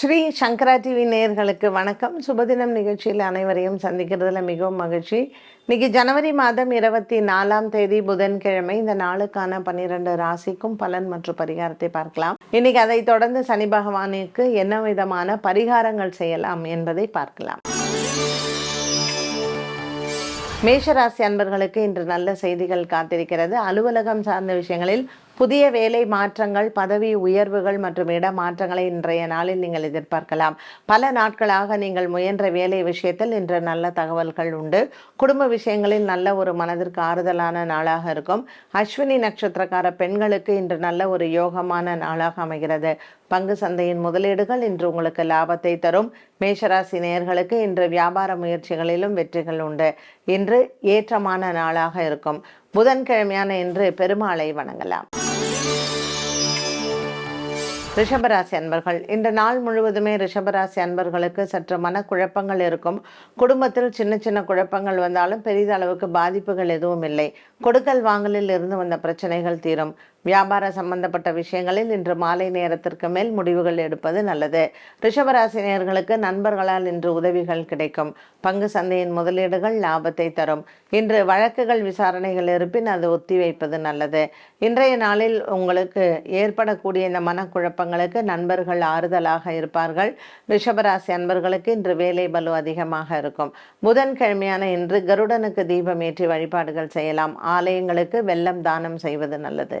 ஸ்ரீ சங்கரா TV நேயர்களுக்கு வணக்கம். சுபதினம் நிகழ்ச்சியில் அனைவரையும் சந்திக்கிறதுல மிகவும் மகிழ்ச்சி. இன்னைக்கு ஜனவரி மாதம் இருபத்தி நாலாம் தேதி புதன்கிழமை. இந்த நாளுக்கான பன்னிரண்டு ராசிக்கும் பலன் மற்றும் பரிகாரத்தை பார்க்கலாம். இன்னைக்கு அதை தொடர்ந்து சனி பகவானுக்கு என்ன விதமான பரிகாரங்கள் செய்யலாம் என்பதை பார்க்கலாம். மேஷராசி அன்பர்களுக்கு இன்று நல்ல செய்திகள் காத்திருக்கிறது. அலுவலகம் சார்ந்த விஷயங்களில் புதிய வேலை மாற்றங்கள் பதவி உயர்வுகள் மற்றும் இட மாற்றங்களை இன்றைய நாளில் நீங்கள் எதிர்பார்க்கலாம். பல நாட்களாக நீங்கள் முயன்ற வேலை விஷயத்தில் இன்று நல்ல தகவல்கள் உண்டு. குடும்ப விஷயங்களில் நல்ல ஒரு மனதிற்கு ஆறுதலான நாளாக இருக்கும். அஸ்வினி நட்சத்திரக்கார பெண்களுக்கு இன்று நல்ல ஒரு யோகமான நாளாக அமைகிறது. பங்கு சந்தையின் முதலீடுகள் இன்று உங்களுக்கு லாபத்தை தரும். மேஷராசி நேயர்களுக்கு இன்று வியாபார முயற்சிகளிலும் வெற்றிகள் உண்டு. இன்று ஏற்றமான நாளாக இருக்கும். புதன்கிழமையான இன்று பெருமாளை வணங்கலாம். ரிஷபராசி அன்பர்கள் இந்த நாள் முழுவதுமே ரிஷபராசி அன்பர்களுக்கு சற்று மனக்குழப்பங்கள் இருக்கும். குடும்பத்தில் சின்ன சின்ன குழப்பங்கள் வந்தாலும் பெரிதளவுக்கு பாதிப்புகள் எதுவும் இல்லை. கொடுக்கல் வாங்கலில் இருந்து வந்த பிரச்சனைகள் தீரும். வியாபார சம்பந்தப்பட்ட விஷயங்களில் இன்று மாலை நேரத்திற்கு மேல் முடிவுகள் எடுப்பது நல்லது. ரிஷபராசினியர்களுக்கு நண்பர்களால் இன்று உதவிகள் கிடைக்கும். பங்கு சந்தையின் முதலீடுகள் லாபத்தை தரும். இன்று வழக்குகள் விசாரணைகள் இருப்பின் அது ஒத்திவைப்பது நல்லது. இன்றைய நாளில் உங்களுக்கு ஏற்படக்கூடிய இந்த மனக்குழப்பங்களுக்கு நண்பர்கள் ஆறுதலாக இருப்பார்கள். ரிஷபராசி அன்பர்களுக்கு இன்று வேலை பலு அதிகமாக இருக்கும். புதன்கிழமையான இன்று கருடனுக்கு தீபம் ஏற்றி வழிபாடுகள் செய்யலாம். ஆலயங்களுக்கு வெள்ளம் தானம் செய்வது நல்லது.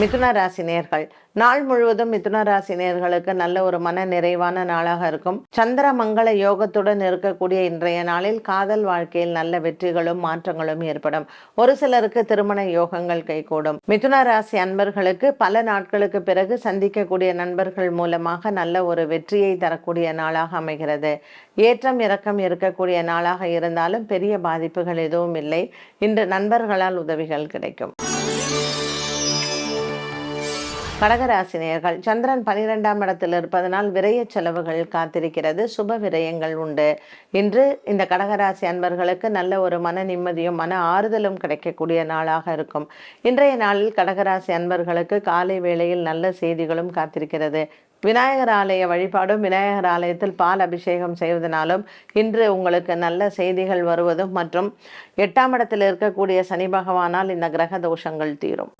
மிதுன ராசி நேர்கள். நாள் முழுவதும் மிதுன ராசி நேர்களுக்கு நல்ல ஒரு மன நிறைவான நாளாக இருக்கும். சந்திர மங்கள யோகத்துடன் இருக்கக்கூடிய இன்றைய நாளில் காதல் வாழ்க்கையில் நல்ல வெற்றிகளும் மாற்றங்களும் ஏற்படும். ஒரு சிலருக்கு திருமண யோகங்கள் கைகூடும். மிதுன ராசி அன்பர்களுக்கு பல நாட்களுக்கு பிறகு சந்திக்கக்கூடிய நண்பர்கள் மூலமாக நல்ல ஒரு வெற்றியை தரக்கூடிய நாளாக அமைகிறது. ஏற்றம் இறக்கம் இருக்கக்கூடிய நாளாக இருந்தாலும் பெரிய பாதிப்புகள் எதுவும் இல்லை. இன்று நண்பர்களால் உதவிகள் கிடைக்கும். கடகராசினியர்கள் சந்திரன் பனிரெண்டாம் இடத்தில் இருப்பதனால் விரய செலவுகள் காத்திருக்கிறது சுப விரயங்கள் உண்டு. இன்று இந்த கடகராசி அன்பர்களுக்கு நல்ல ஒரு மன நிம்மதியும் மன ஆறுதலும் கிடைக்கக்கூடிய நாளாக இருக்கும். இன்றைய நாளில் கடகராசி அன்பர்களுக்கு காலை வேளையில் நல்ல செய்திகளும் காத்திருக்கிறது. விநாயகர் ஆலய வழிபாடும் விநாயகர் ஆலயத்தில் பால் அபிஷேகம் செய்வதனாலும் இன்று உங்களுக்கு நல்ல செய்திகள் வருவதும் மற்றும் எட்டாம் இடத்தில் இருக்கக்கூடிய சனி பகவானால் இந்த கிரக தோஷங்கள் தீரும்.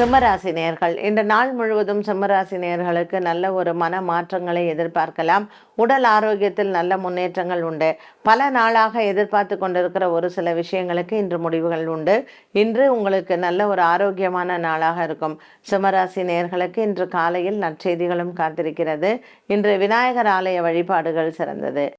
சிம்மராசி நேர்கள். இந்த நாள் முழுவதும் சிம்மராசி நேர்களுக்கு நல்ல ஒரு மன மாற்றங்களை எதிர்பார்க்கலாம். உடல் ஆரோக்கியத்தில் நல்ல முன்னேற்றங்கள் உண்டு. பல நாளாக எதிர்பார்த்து கொண்டிருக்கிற ஒரு சில விஷயங்களுக்கு இன்று முடிவுகள் உண்டு. இன்று உங்களுக்கு நல்ல ஒரு ஆரோக்கியமான நாளாக இருக்கும். சிம்மராசி நேர்களுக்கு இன்று காலையில் நற்செய்திகளும் காத்திருக்கிறது. இன்று விநாயகர் ஆலய வழிபாடுகள் சிறந்தது.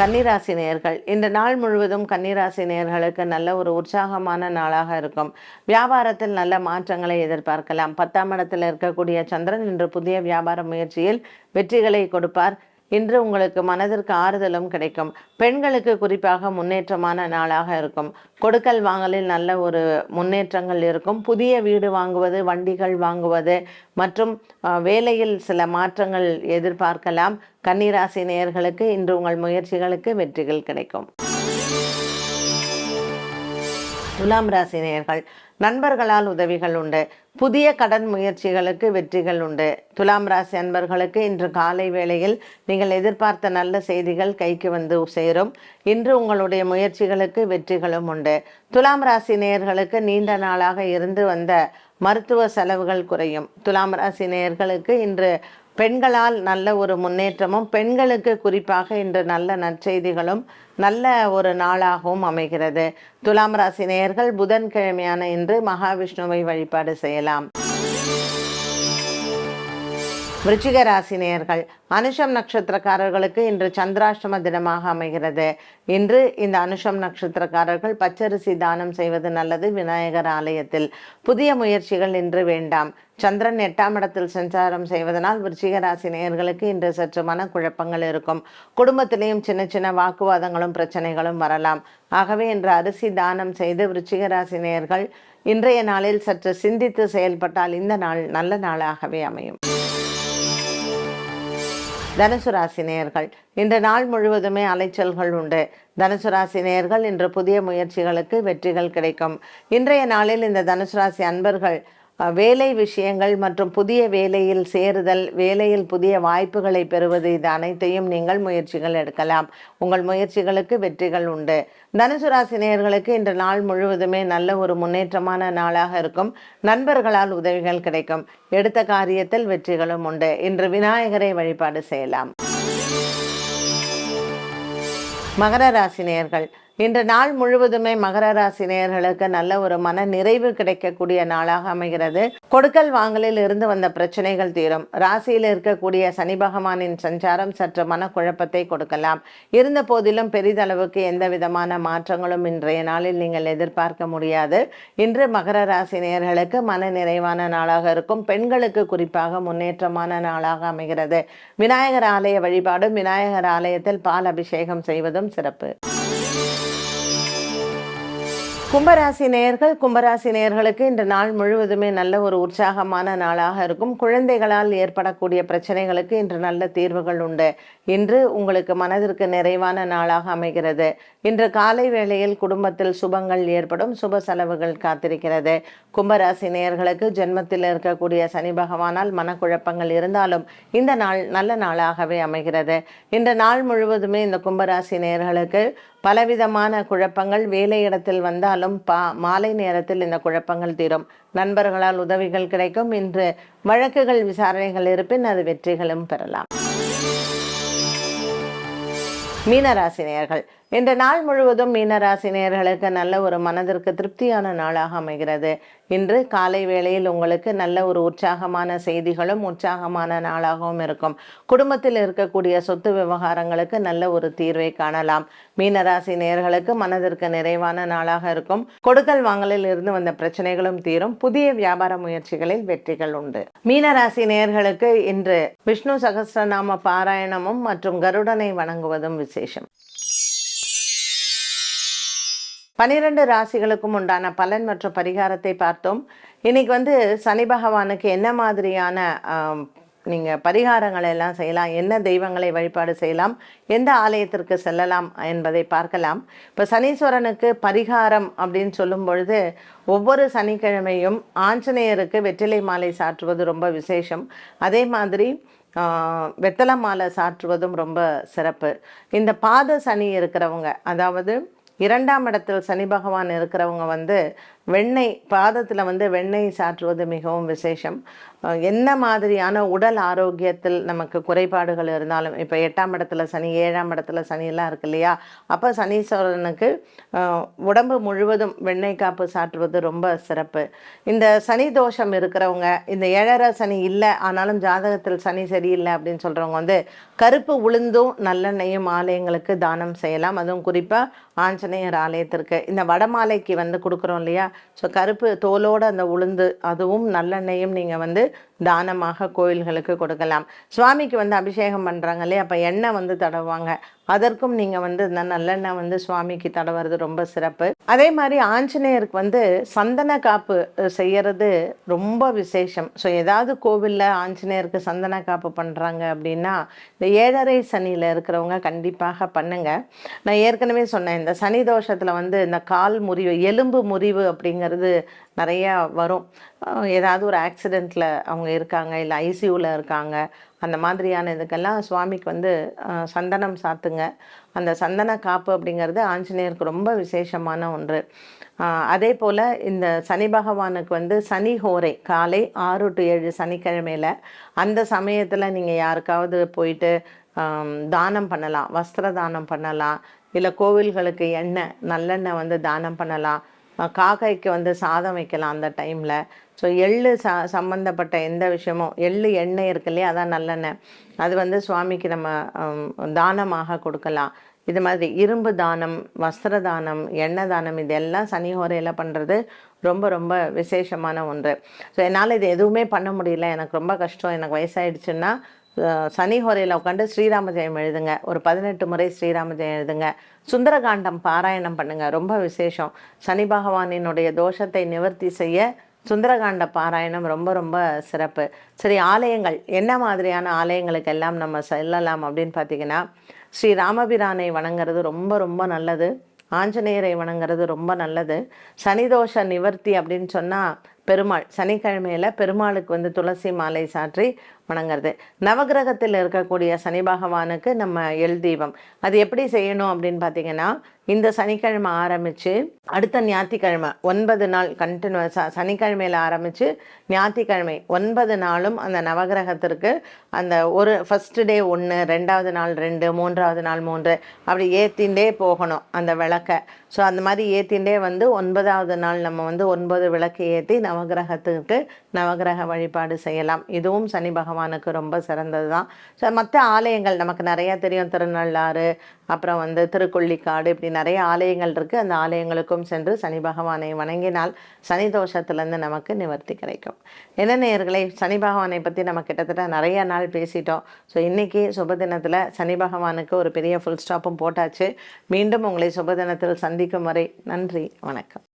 கன்னிராசி நேயர்கள் இந்த நாள் முழுவதும் கன்னிராசி நேயர்களுக்கு நல்ல ஒரு உற்சாகமான நாளாக இருக்கும். வியாபாரத்தில் நல்ல மாற்றங்களை எதிர்பார்க்கலாம். பத்தாம் இடத்தில் இருக்கக்கூடிய சந்திரன் இன்று புதிய வியாபார முயற்சியில் வெற்றிகளை கொடுப்பார். இன்று உங்களுக்கு மனதிற்கு ஆறுதலும் கிடைக்கும். பெண்களுக்கு குறிப்பாக முன்னேற்றமான நாளாக இருக்கும். கொடுக்கல் வாங்கலில் நல்ல ஒரு முன்னேற்றங்கள் இருக்கும். புதிய வீடு வாங்குவது வண்டிகள் வாங்குவது மற்றும் வேலையில் சில மாற்றங்கள் எதிர்பார்க்கலாம். கன்னிராசி நேயர்களுக்கு இன்று உங்கள் முயற்சிகளுக்கு வெற்றிகள் கிடைக்கும். துலாம் ராசி நேயர்கள் நண்பர்களால் உதவிகள் உண்டு. புதிய கடன் முயற்சிகளுக்கு வெற்றிகள் உண்டு. துலாம் ராசி அன்பர்களுக்கு இன்று காலை வேளையில் நீங்கள் எதிர்பார்த்த நல்ல செய்திகள் கைக்கு வந்து சேரும். இன்று உங்களுடைய முயற்சிகளுக்கு வெற்றிகளும் உண்டு. துலாம் ராசி நேயர்களுக்கு நீண்ட நாளாக இருந்து வந்த மருத்துவ செலவுகள் குறையும். துலாம் ராசி நேயர்களுக்கு இன்று பெண்களால் நல்ல ஒரு முன்னேற்றமும் பெண்களுக்கு குறிப்பாக இன்று நல்ல நற்செய்திகளும் நல்ல ஒரு நாளாகவும் அமைகிறது. துலாம் ராசி நேயர்கள் புதன்கிழமையான இன்று மகாவிஷ்ணுவை வழிபாடு செய்யலாம். விருச்சிக ராசி நேயர்கள் அனுஷம் நட்சத்திரக்காரர்களுக்கு இன்று சந்திராஷ்டம தினமாக அமைகிறது. இன்று இந்த அனுஷம் நட்சத்திரக்காரர்கள் பச்சரிசி தானம் செய்வது நல்லது விநாயகர் ஆலயத்தில். புதிய முயற்சிகள் இன்று வேண்டாம். சந்திரன் எட்டாம் இடத்தில் சஞ்சாரம் செய்வதனால் விருச்சிக ராசி நேயர்களுக்கு இன்று சற்று மன குழப்பங்கள் இருக்கும். குடும்பத்திலேயும் சின்ன சின்ன வாக்குவாதங்களும் பிரச்சனைகளும் வரலாம். ஆகவே இன்று அரிசி தானம் செய்து விருச்சிக ராசி நேயர்கள் இன்றைய நாளில் சற்று சிந்தித்து செயல்பட்டால் இந்த நாள் நல்ல நாளாகவே அமையும். தனுசு ராசி நேயர்கள் இன்று நாள் முழுவதுமே அலைச்சல்கள் உண்டு. தனுசு ராசி நேயர்கள் இன்று புதிய முயற்சிகளுக்கு வெற்றிகள் கிடைக்கும். இன்றைய நாளில் இந்த தனுசு ராசி அன்பர்கள் வேலை விஷயங்கள் மற்றும் புதிய வேலையில் சேருதல் வேலையில் புதிய வாய்ப்புகளை பெறுவது இது அனைத்தையும் நீங்கள் முயற்சிகள் எடுக்கலாம். உங்கள் முயற்சிகளுக்கு வெற்றிகள் உண்டு. தனுசு ராசினியர்களுக்கு இன்று நாள் முழுவதுமே நல்ல ஒரு முன்னேற்றமான நாளாக இருக்கும். நண்பர்களால் உதவிகள் கிடைக்கும். எடுத்த காரியத்தில் வெற்றிகளும் உண்டு. இன்று விநாயகரை வழிபாடு செய்யலாம். மகர ராசினியர்கள் இன்று நாள் முழுவதுமே மகர ராசி நேயர்களுக்கு நல்ல ஒரு மன நிறைவு கிடைக்கக்கூடிய நாளாக அமைகிறது. கொடுக்கல் வாங்கலில் இருந்து வந்த பிரச்சனைகள் தீரும். ராசியில் இருக்கக்கூடிய சனி பகவானின் சஞ்சாரம் சற்று மனக்குழப்பத்தை கொடுக்கலாம். இருந்த போதிலும் பெரிதளவுக்கு எந்த விதமான மாற்றங்களும் இன்றைய நாளில் நீங்கள் எதிர்பார்க்க முடியாது. இன்று மகர ராசி நேயர்களுக்கு மன நிறைவான நாளாக இருக்கும். பெண்களுக்கு குறிப்பாக முன்னேற்றமான நாளாக அமைகிறது. விநாயகர் ஆலய வழிபாடும் விநாயகர் ஆலயத்தில் பால் அபிஷேகம் செய்வதும் சிறப்பு. கும்பராசி நேயர்கள் கும்பராசி நேயர்களுக்கு இந்த நாள் முழுவதுமே நல்ல ஒரு உற்சாகமான நாளாக இருக்கும். குழந்தைகளால் ஏற்படக்கூடிய பிரச்சனைகளுக்கு இன்று நல்ல தீர்வுகள் உண்டு. இன்று உங்களுக்கு மனதிற்கு நிறைவான நாளாக அமைகிறது. இன்று காலை வேளையில் குடும்பத்தில் சுபங்கள் ஏற்படும். சுப செலவுகள் காத்திருக்கிறது. கும்பராசி நேயர்களுக்கு ஜென்மத்தில் இருக்கக்கூடிய சனி பகவானால் மனக்குழப்பங்கள் இருந்தாலும் இந்த நாள் நல்ல நாளாகவே அமைகிறது. இந்த நாள் முழுவதுமே இந்த கும்பராசி நேயர்களுக்கு பலவிதமான குழப்பங்கள் வேலையிடத்தில் வந்தாலும் பா மாலை நேரத்தில் இந்த குழப்பங்கள் தீரும். நண்பர்களால் உதவிகள் கிடைக்கும். இன்று வழக்குகள் விசாரணைகள் இருப்பின் அது வெற்றிகளும் பெறலாம். மீனராசினியர்கள் நேயர்கள் இன்று நாள் முழுவதும் மீனராசி நேயர்களுக்கு நல்ல ஒரு மனதிற்கு திருப்தியான நாளாக அமைகிறது. இன்று காலை வேளையில் உங்களுக்கு நல்ல ஒரு உற்சாகமான செய்திகளும் உற்சாகமான நாளாகவும் இருக்கும். குடும்பத்தில் இருக்கக்கூடிய சொத்து விவகாரங்களுக்கு நல்ல ஒரு தீர்வை காணலாம். மீனராசி நேயர்களுக்கு மனதிற்கு நிறைவான நாளாக இருக்கும். கொடுக்கல் வாங்கலில் இருந்து வந்த பிரச்சனைகளும் தீரும். புதிய வியாபார முயற்சிகளில் வெற்றிகள் உண்டு. மீனராசி நேர்களுக்கு இன்று விஷ்ணு சகசிரநாம பாராயணமும் மற்றும் கருடனை வணங்குவதும் விசேஷம். பனிரெண்டு ராசிகளுக்கும் உண்டான பலன் மற்றும் பரிகாரத்தை பார்த்தோம். இன்னைக்கு வந்து சனி பகவானுக்கு என்ன மாதிரியான நீங்கள் பரிகாரங்களை எல்லாம் செய்யலாம் என்ன தெய்வங்களை வழிபாடு செய்யலாம் எந்த ஆலயத்திற்கு செல்லலாம் என்பதை பார்க்கலாம். இப்போ சனீஸ்வரனுக்கு பரிகாரம் அப்படின்னு சொல்லும் பொழுது ஒவ்வொரு சனிக்கிழமையும் ஆஞ்சநேயருக்கு வெற்றிலை மாலை சாற்றுவது ரொம்ப விசேஷம். அதே மாதிரி வெத்தலை மாலை சாற்றுவதும் ரொம்ப சிறப்பு. இந்த பாத சனி இருக்கிறவங்க அதாவது இரண்டாம் இடத்தில் சனி பகவான் இருக்கிறவங்க வந்து வெண்ணெய் பாதத்தில் வந்து வெண்ணெய் சாற்றுவது மிகவும் விசேஷம். என்ன மாதிரியான உடல் ஆரோக்கியத்தில் நமக்கு குறைபாடுகள் இருந்தாலும் இப்போ எட்டாம் இடத்துல சனி ஏழாம் இடத்துல சனியெல்லாம் இருக்கு இல்லையா? அப்போ சனீஸ்வரனுக்கு உடம்பு முழுவதும் வெண்ணெய் காப்பு சாற்றுவது ரொம்ப சிறப்பு. இந்த சனி தோஷம் இருக்கிறவங்க இந்த ஏழரை சனி இல்லை ஆனாலும் ஜாதகத்தில் சனி சரியில்லை அப்படின்னு சொல்கிறவங்க வந்து கருப்பு உளுந்தும் நல்லெண்ணெயும் ஆலயங்களுக்கு தானம் செய்யலாம். அதுவும் குறிப்பாக ஆஞ்சநேயர் ஆலயத்திற்கு. இந்த வடமாலைக்கு வந்து கொடுக்குறோம் இல்லையா? ஸோ கருப்பு தோலோட அந்த உளுந்து அதுவும் நல்லெண்ணெயும் நீங்கள் வந்து தானமாக கோயில்களுக்கு கொடுக்கலாம். சுவாமிக்கு வந்து அபிஷேகம் பண்ணுறாங்க இல்லையா? அப்போ எண்ணெய் வந்து தடவுவாங்க. அதற்கும் நீங்கள் வந்து இந்த நல்லெண்ணெய் வந்து சுவாமிக்கு தடவுறது ரொம்ப சிறப்பு. அதே மாதிரி ஆஞ்சநேயருக்கு வந்து சந்தன காப்பு செய்கிறது செய்யறது ரொம்ப விசேஷம். ஸோ ஏதாவது கோவிலில் ஆஞ்சநேயருக்கு சந்தன காப்பு பண்ணுறாங்க அப்படின்னா இந்த ஏழரை சனியில் இருக்கிறவங்க கண்டிப்பாக பண்ணுங்க. நான் ஏற்கனவே சொன்னேன் இந்த சனி தோஷத்தில் வந்து இந்த கால் முறிவு எலும்பு முறிவு அப்படிங்கிறது நிறையா வரும். ஏதாவது ஒரு ஆக்சிடெண்ட்டில் அவங்க இருக்காங்க இல்லை ஐசியூவில் இருக்காங்க அந்த மாதிரியான இதுக்கெல்லாம் சுவாமிக்கு வந்து சந்தனம் சாத்துங்க. அந்த சந்தன காப்பு அப்படிங்கிறது ஆஞ்சநேயருக்கு ரொம்ப விசேஷமான ஒன்று. அதே போல் இந்த சனி பகவானுக்கு வந்து சனி ஹோரை காலை ஆறு டு ஏழு சனிக்கிழமையில் அந்த சமயத்தில் நீங்கள் யாருக்காவது போயிட்டு தானம் பண்ணலாம் வஸ்திர தானம் பண்ணலாம் இல்லை கோவில்களுக்கு எண்ணெய் நல்லெண்ணெய் வந்து தானம் பண்ணலாம் அஹ் காக்கைக்கு வந்து சாதம் வைக்கலாம் அந்த டைமில் ஸோ எள்ளு ச சம்மந்தப்பட்ட எந்த விஷயமும் எள்ளு எண்ணெய் இருக்கு இல்லையா அதான் நல்லெண்ணெய். அது வந்து சுவாமிக்கு நம்ம தானமாக கொடுக்கலாம். இது மாதிரி இரும்பு தானம் வஸ்திர தானம் எண்ணெய் தானம் இதெல்லாம் சனி ஹோரையில் பண்ணுறது ரொம்ப ரொம்ப விசேஷமான ஒன்று. ஸோ என்னால் இது எதுவுமே பண்ண முடியல. எனக்கு ரொம்ப கஷ்டம். எனக்கு வயசாயிடுச்சுன்னா சனி ஹோரையில் உட்காந்து ஸ்ரீராம ஜெயம் எழுதுங்க. ஒரு பதினெட்டு முறை ஸ்ரீராம ஜெயம் எழுதுங்க. சுந்தரகாண்டம் பாராயணம் பண்ணுங்க. ரொம்ப விசேஷம். சனி பகவானினுடைய தோஷத்தை நிவர்த்தி செய்ய சுந்தரகாண்ட பாராயணம் ரொம்ப ரொம்ப சிறப்பு. சரி ஆலயங்கள். என்ன மாதிரியான ஆலயங்களுக்கு எல்லாம் நம்ம செல்லலாம் அப்படின்னு பார்த்தீங்கன்னா ஸ்ரீ ராமபிரானை வணங்குறது ரொம்ப ரொம்ப நல்லது. ஆஞ்சநேயரை வணங்குறது ரொம்ப நல்லது. சனிதோஷ நிவர்த்தி அப்படின்னு சொன்னால் பெருமாள். சனிக்கிழமையில் பெருமாளுக்கு வந்து துளசி மாலை சாற்றி வணங்குறது நவகிரகத்தில் இருக்கக்கூடிய சனி பகவானுக்கு நம்ம எள் தீபம் அது எப்படி செய்யணும் அப்படின்னு பார்த்தீங்கன்னா இந்த சனிக்கிழமை ஆரம்பித்து அடுத்த ஞாயிற்றுக்கிழமை ஒன்பது நாள் கண்டினியூஸாக சனிக்கிழமையில் ஆரம்பித்து ஞாயிற்றுக்கிழமை ஒன்பது நாளும் அந்த நவகிரகத்திற்கு அந்த ஒரு ஃபஸ்ட்டு டே ஒன்று ரெண்டாவது நாள் ரெண்டு மூன்றாவது நாள் மூன்று அப்படி ஏற்றிண்டே போகணும் அந்த விளக்கை. ஸோ அந்த மாதிரி ஏற்றிண்டே வந்து ஒன்பதாவது நாள் நம்ம வந்து ஒன்பது விளக்கு ஏற்றி நவகிரகத்துக்கு நவகிரக வழிபாடு செய்யலாம். இதுவும் சனி பகவான் பகவானுக்கு ரொம்ப சிறந்தது தான் ஸோ மற்ற ஆலயங்கள் நமக்கு நிறையா தெரியும். திருநள்ளாறு அப்புறம் வந்து திருக்கொள்ளிக்காடு இப்படி நிறைய ஆலயங்கள் இருக்குது அந்த ஆலயங்களுக்கும் சென்று சனி பகவானை வணங்கினால் சனி தோஷத்துலேருந்து நமக்கு நிவர்த்தி கிடைக்கும். என்ன நேர்களை சனி பகவானை பற்றி நம்ம கிட்டத்தட்ட நிறைய நாள் பேசிட்டோம். ஸோ இன்றைக்கி சுபதினத்தில் சனி பகவானுக்கு ஒரு பெரிய ஃபுல் ஸ்டாப்பும் போட்டாச்சு. மீண்டும் உங்களை சுபதினத்தில் சந்திக்கும் வரை நன்றி வணக்கம்.